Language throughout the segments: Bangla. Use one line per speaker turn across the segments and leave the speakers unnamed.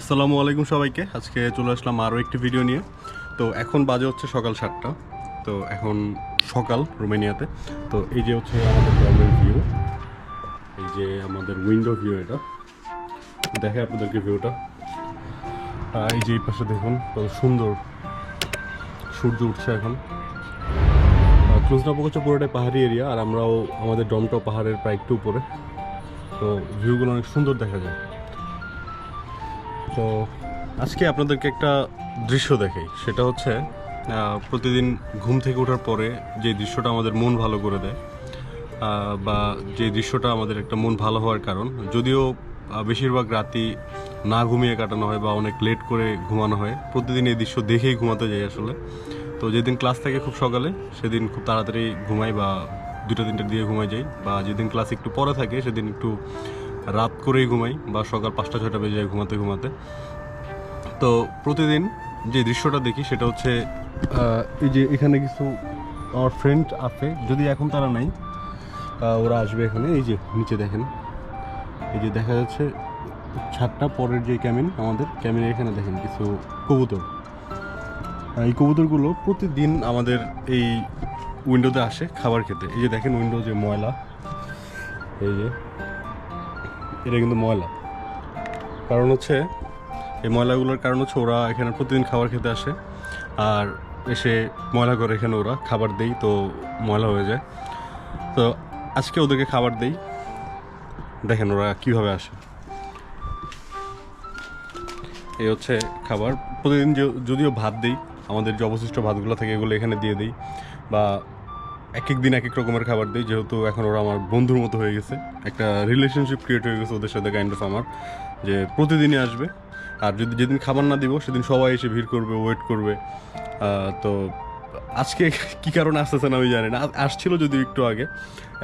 আসসালামু আলাইকুম সবাইকে। আজকে চলে আসলাম আরও একটি ভিডিও নিয়ে। তো এখন বাজে হচ্ছে সকাল সাতটা। তো এখন সকাল রোমেনিয়াতে। তো এই যে হচ্ছে আমাদের গ্রামের ভিউ এই যে আমাদের উইন্ডো ভিউ এটা। দেখে আপনাদেরকে ভিউটা এই যে এই পাশে দেখুন, কত সুন্দর সূর্য উঠছে এখন। ক্লোজনাপক হচ্ছে পুরোটাই পাহাড়ি এরিয়া আর আমরাও আমাদের ডমটাও পাহাড়ের প্রায় একটু উপরে। তো ভিউগুলো অনেক সুন্দর দেখা যায়। তো আজকে আপনাদেরকে একটা দৃশ্য দেখাই। সেটা হচ্ছে প্রতিদিন ঘুম থেকে ওঠার পরে যে দৃশ্যটা আমাদের মন ভালো করে দেয় বা যে দৃশ্যটা আমাদের একটা মন ভালো হওয়ার কারণ, যদিও বেশিরভাগ রাতই না ঘুমিয়ে কাটানো হয় বা অনেক লেট করে ঘুমানো হয়, প্রতিদিন এই দৃশ্য দেখেই ঘুমাতে যাই আসলে। তো যেদিন ক্লাস থাকে খুব সকালে, সেদিন খুব তাড়াতাড়ি ঘুমাই বা দুটো তিনটের দিকে ঘুমাই যাই, বা যেদিন ক্লাস একটু পরে থাকে, সেদিন একটু রাত করেই ঘুমাই বা সকাল পাঁচটা, ছয়টা বেজে যায় ঘুমাতে ঘুমাতে। তো প্রতিদিন যে দৃশ্যটা দেখি সেটা হচ্ছে এই যে এখানে কিছু আমার ফ্রেন্ড আছে, যদি এখন তারা নাই ওরা আসবে এখানে। এই যে নিচে দেখেন। এই যে দেখা যাচ্ছে ছাদটা পরের যে ক্যামিন আমাদের ক্যামিনের এখানে দেখেন কিছু কবুতর। এই কবুতরগুলো প্রতিদিন আমাদের এই উইন্ডোতে আসে খাবার খেতে। এই যে দেখেন উইন্ডো যে ময়লা। এই যে এটা কিন্তু ময়লা। কারণ হচ্ছে, এই ময়লাগুলোর কারণ হচ্ছে ওরা এখানে প্রতিদিন খাবার খেতে আসে। আর এসে ময়লা করে এখানে ওরা খাবার দেই, তো ময়লা হয়ে যায়। তো আজকে ওদেরকে খাবার দেই। দেখেন ওরা কীভাবে আসে। এই হচ্ছে খাবার। প্রতিদিন যদিও ভাত দিই, আমাদের যে অবশিষ্ট ভাতগুলো থাকে, এগুলো এখানে দিয়ে দিই। বা এক এক দিন এক এক রকমের খাবার দিই, যেহেতু এখন ওরা আমার বন্ধুর মতো হয়ে গেছে। একটা রিলেশনশিপ ক্রিয়েট হয়ে গেছে ওদের সাথে কাইন্ড অফ আমার, যে প্রতিদিনই আসবে। আর যদি যেদিন খাবার না দিব, সেদিন সবাই এসে ভিড় করবে ওয়েট করবে। তো আজকে কি কারণে আসতেছে না আমি জানি না। আসছিল যদিও একটু আগে,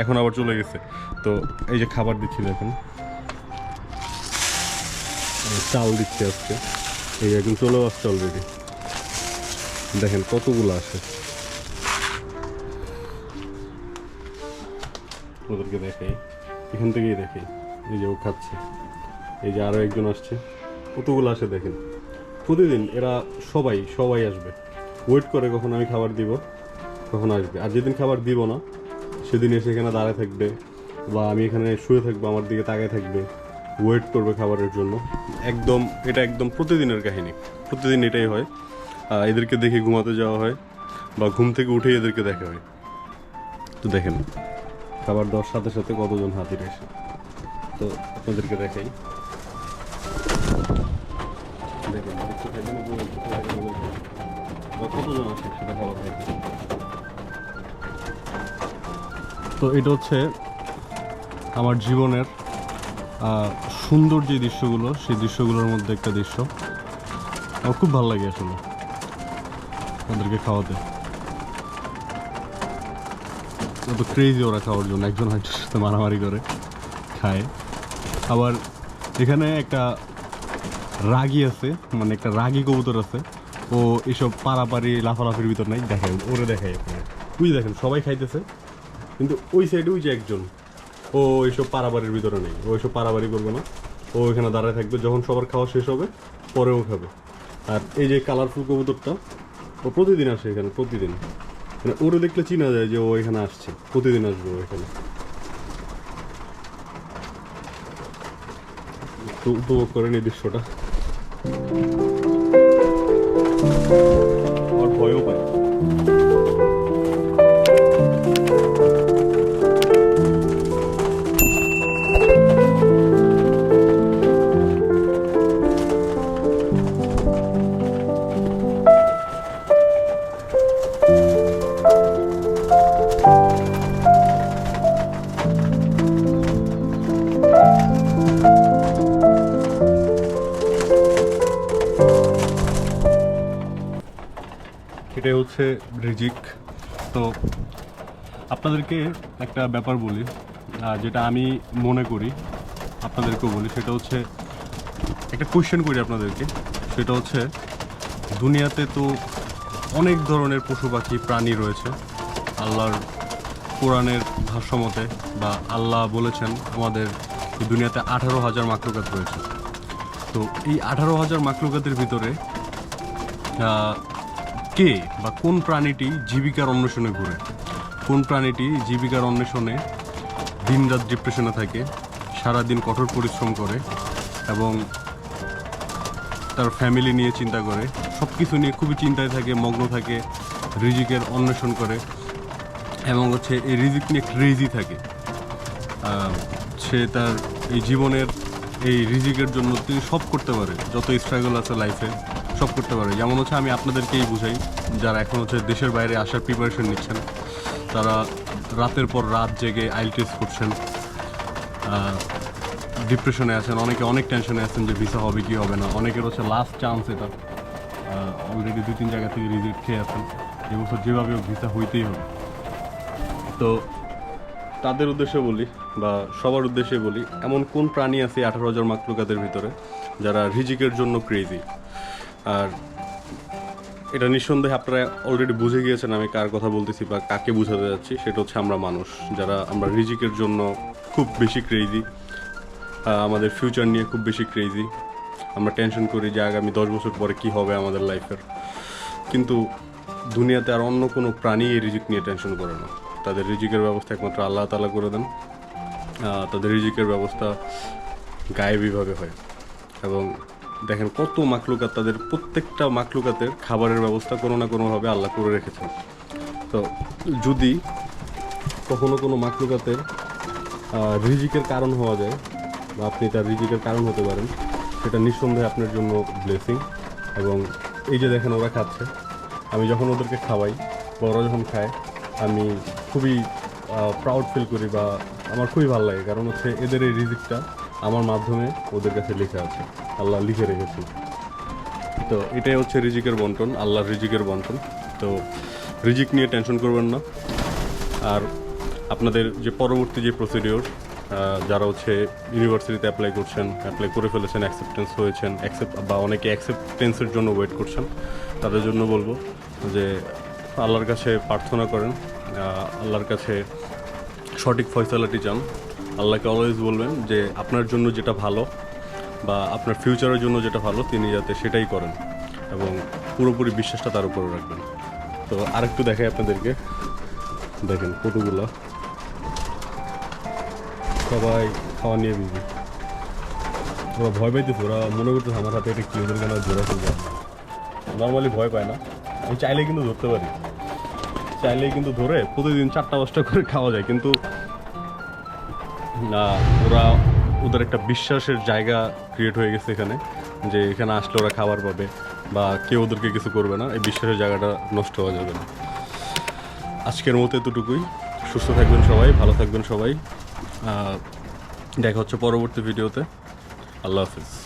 এখন আবার চলে গেছে। তো এই যে খাবার দিচ্ছি এই চাল দিচ্ছে আজকে। এই এখন চলেও আসছে অলরেডি দেখেন কতগুলো আসে। ওদেরকে দেখাই এখান থেকেই দেখাই এই যে ও খাচ্ছে। এই যে আরও একজন আসছে, কতগুলো আসে দেখেন। প্রতিদিন এরা সবাই সবাই আসবে। ওয়েট করে কখন আমি খাবার দিব কখন আসবে। আর যেদিন খাবার দিব না, সেদিন এসে এখানে দাঁড়ায় থাকবে বা আমি এখানে শুয়ে থাকব, আমার দিকে তাকায় থাকবে। ওয়েট করবে খাবারের জন্য। একদম, এটা একদম প্রতিদিনের কাহিনী। প্রতিদিন এটাই হয়। এদেরকে দেখে ঘুমাতে যাওয়া হয় বা ঘুম থেকে উঠেই এদেরকে দেখা হয়। তো দেখেন খাবার দেওয়ার সাথে সাথে কতজন হাতির এসে তো আপনাদেরকে দেখাই। কতজন তো এটা হচ্ছে আমার জীবনের সুন্দর যে দৃশ্যগুলো, সেই দৃশ্যগুলোর মধ্যে একটা দৃশ্য। আমার খুব ভালো লাগে আসলে। ওদেরকে খাওয়াতে। কত ক্রেজি ওরা খাওয়ার জন্য। একজন আরেকজনের সাথে মারামারি করে, খায়। আবার এখানে একটা রাগি আছে মানে একটা রাগি কবুতর আছে। ও এসব পারাপারি, লাফালাফির ভিতর নাই দেখায় ওরে দেখায় আপনার ওই দেখেন, সবাই খাইতেছে, কিন্তু ওই সাইডে ওই যে একজন, ও এইসব পারাবারির ভিতরে নেই। ও এইসব পারাবারি করবে না। ও এখানে দাঁড়ায় থাকবে, যখন সবার খাওয়া শেষ হবে, পরেও খাবে। আর এই যে কালারফুল কবুতরটা, ও প্রতিদিন আসে এখানে, প্রতিদিন। মানে ওরে দেখলে চিনা যায় যে ও এখানে আসছে। প্রতিদিন আসবে ও এখানে। একটু উপভোগ করেন এই দৃশ্যটা। ভয়ও পায় হচ্ছে রিজিক। তো আপনাদেরকে একটা ব্যাপার বলি যেটা আমি মনে করি, আপনাদেরকেও বলি, সেটা হচ্ছে, একটা কোয়েশ্চেন করি আপনাদেরকে। সেটা হচ্ছে, দুনিয়াতে তো অনেক ধরনের পশু পাখি প্রাণী রয়েছে। আল্লাহর কোরআনের ভাষ্যমতে বা আল্লাহ বলেছেন, আমাদের দুনিয়াতে আঠারো হাজার মাকলুকাত রয়েছে। তো এই আঠারো হাজার মাকলুকাতের ভিতরে কে বা কোন প্রাণীটি জীবিকার অন্বেষণে ঘুরে? কোন প্রাণীটি জীবিকার অন্বেষণে দিনরাত ডিপ্রেশনে থাকে, সারাদিন কঠোর পরিশ্রম করে এবং তার ফ্যামিলি নিয়ে চিন্তা করে সব কিছু নিয়ে খুবই চিন্তায় থাকে, মগ্ন থাকে, রিজিকের অন্বেষণ করে এবং হচ্ছে এই রিজিক নিয়ে ক্রেজি থাকে। সে তার এই জীবনের এই রিজিকের জন্য তিনি সব করতে পারে, যত স্ট্রাগল আছে লাইফে সব করতে পারে যেমন হচ্ছে আমি আপনাদেরকেই বুঝাই, যারা এখন হচ্ছে দেশের বাইরে আসার প্রিপারেশন নিচ্ছেন, তারা রাতের পর রাত জেগে আইল টেস্ট করছেন ডিপ্রেশনে আছেন, অনেকে অনেক টেনশনে আছেন যে ভিসা হবে কি হবে না। অনেকের হচ্ছে লাস্ট চান্স এটা অলরেডি দুই তিন জায়গা থেকে রিজিট খেয়ে আছেন এবছর যেভাবে ভিসা হইতেই হবে। তো তাদের উদ্দেশ্যে বলি বা সবার উদ্দেশ্যে বলি, এমন কোন প্রাণী আছে আঠারো হাজার মাকলুকাতের ভিতরে যারা রিজিকের জন্য ক্রেজি আর এটা নিঃসন্দেহে আপনারা অলরেডি বুঝে গিয়েছেন আমি কার কথা বলতেছি বা কাকে বুঝাতে যাচ্ছি। সেটা হচ্ছে আমরা মানুষ, যারা আমরা রিজিকের জন্য খুব বেশি ক্রেজি আমাদের ফিউচার নিয়ে খুব বেশি ক্রেজি আমরা টেনশন করি যে আগামী দশ বছর পরে কি হবে আমাদের লাইফের কিন্তু দুনিয়াতে আর অন্য কোনো প্রাণী এই রিজিক নিয়ে টেনশন করে না। তাদের রিজিকের ব্যবস্থা একমাত্র আল্লাহ তালা করে দেন। তাদের রিজিকের ব্যবস্থা গায়েবীভাবে হয়। এবং দেখেন কত মাকলুকাত তাদের, প্রত্যেকটা মাকলুকাতের খাবারের ব্যবস্থা কোনো না কোনোভাবে আল্লাহ করে রেখেছেন। তো যদি কখনো কোনো মাকলুকাতের রিজিকের কারণ হওয়া যায়, বা আপনি তার রিজিকের কারণ হতে পারেন, সেটা নিঃসন্দেহে আপনার জন্য ব্লেসিং এবং এই যে দেখেন ওরা খাচ্ছে, আমি যখন ওদেরকে খাওয়াই, বা ওরা যখন খায়, আমি খুবই প্রাউড ফিল করি বা আমার খুবই ভালো লাগে, কারণ হচ্ছে এদের এই রিজিকটা আমার মাধ্যমে ওদের কাছে লেখা আছে। আল্লাহ লিখে রেখেছি। তো এটাই হচ্ছে রিজিকের বন্টন, আল্লাহর রিজিকের বন্টন। তো রিজিক নিয়ে টেনশন করবেন না। আর আপনাদের যে পরবর্তী যে প্রসিডিওর যারা হচ্ছে ইউনিভার্সিটিতে অ্যাপ্লাই করছেন অ্যাপ্লাই করে ফেলেছেন অ্যাকসেপ্টেন্স হয়েছেন অ্যাকসেপ্ট বা অনেকে অ্যাকসেপ্টেন্সের জন্য ওয়েট করছেন, তাদের জন্য বলব যে আল্লাহর কাছে প্রার্থনা করেন। আল্লাহর কাছে সঠিক ফয়সালাটি চান। আল্লাহকে অলওয়েজ বলবেন যে আপনার জন্য যেটা ভালো বা আপনার ফিউচারের জন্য যেটা ভালো, তিনি যাতে সেটাই করেন এবং পুরোপুরি বিশ্বাসটা তার উপরে রাখবেন। তো আরেকটু দেখাই আপনাদেরকে। দেখেন কতগুলো সবাই খাওয়া নিয়ে বিজি। ওরা ভয় পাইতেছে, ওরা মনে করতেছে আমার হাতে একটা কি ওদের কেন জোড়া ফেলবে নর্মালি ভয় পায় না। আমি চাইলে কিন্তু ধরতে পারি। চাইলেই কিন্তু ধরে প্রতিদিন চারটা, পাঁচটা করে খাওয়া যায়, কিন্তু ওরা ওদের একটা বিশ্বাসের জায়গা ক্রিয়েট হয়ে গেছে এখানে, যে এখানে আসলে ওরা খাবার পাবে বা কেউ ওদেরকে কিছু করবে না, এই বিশ্বাসের জায়গাটা নষ্ট হওয়া যাবে না। আজকের মতো এতটুকুই। সুস্থ থাকবেন সবাই, ভালো থাকবেন সবাই। দেখা হচ্ছে পরবর্তী ভিডিওতে। আল্লাহ হাফিজ।